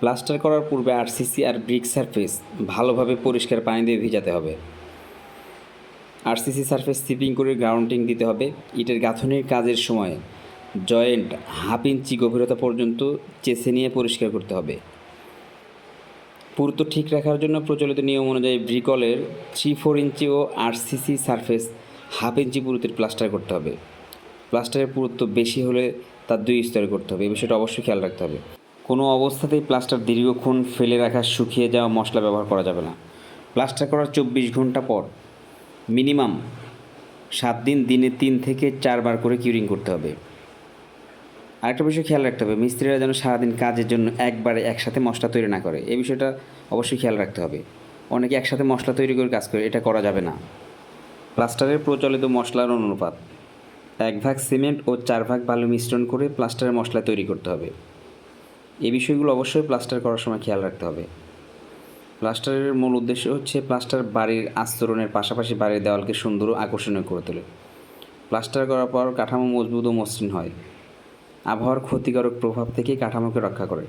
Plaster করার পূর্বে RCC আর brick surface ভালোভাবে পরিষ্কার পানি দিয়ে ভিজাতে হবে। আরসিসি সারফেস সিপিং করে গ্রাউন্ডিং দিতে হবে। ইটের গাঁথনির কাজের সময় জয়েন্ট হাফ ইঞ্চি গভীরতা পর্যন্ত চেষে নিয়ে পরিষ্কার করতে হবে। পুরুত্ব ঠিক রাখার জন্য প্রচলিত নিয়ম অনুযায়ী ব্রিকলের থ্রি ফোর ইঞ্চি ও আরসিসি সারফেস হাফ ইঞ্চি পুরুত্বের প্লাস্টার করতে হবে। প্লাস্টারের পুরুত্ব বেশি হলে তার দুই স্তরে করতে হবে। এই বিষয়টা অবশ্যই খেয়াল রাখতে হবে। কোনো অবস্থাতেই প্লাস্টার দীর্ঘক্ষণ ফেলে রাখা শুকিয়ে যাওয়া মশলা ব্যবহার করা যাবে না। প্লাস্টার করার চব্বিশ ঘণ্টা পর। মিনিমাম সাত দিন, দিনে তিন থেকে চারবার করে কিউরিং করতে হবে। আরেকটা বিষয় খেয়াল রাখতে হবে, মিস্ত্রিরা যেন সারাদিন কাজের জন্য একবারে একসাথে মশলা তৈরি না করে। এই বিষয়টা অবশ্যই খেয়াল রাখতে হবে। অনেকে একসাথে মশলা তৈরি করে কাজ করে, এটা করা যাবে না। প্লাস্টারের প্রচলিত মশলার অনুপাত। এক ভাগ সিমেন্ট ও চার ভাগ বালু মিশ্রণ করে প্লাস্টারের মশলা তৈরি করতে হবে। এই বিষয়গুলো অবশ্যই প্লাস্টার করার সময় খেয়াল রাখতে হবে। প্লাস্টারের মূল উদ্দেশ্য হচ্ছে প্লাস্টার বাড়ির আস্তরণের পাশাপাশি বাড়ির দেওয়ালকে সুন্দর ও আকর্ষণীয় করে তোলে। প্লাস্টার করার পর কাঠামো মজবুত ও মসৃণ হয়। আবহাওয়ার ক্ষতিকারক প্রভাব থেকে কাঠামোকে রক্ষা করে।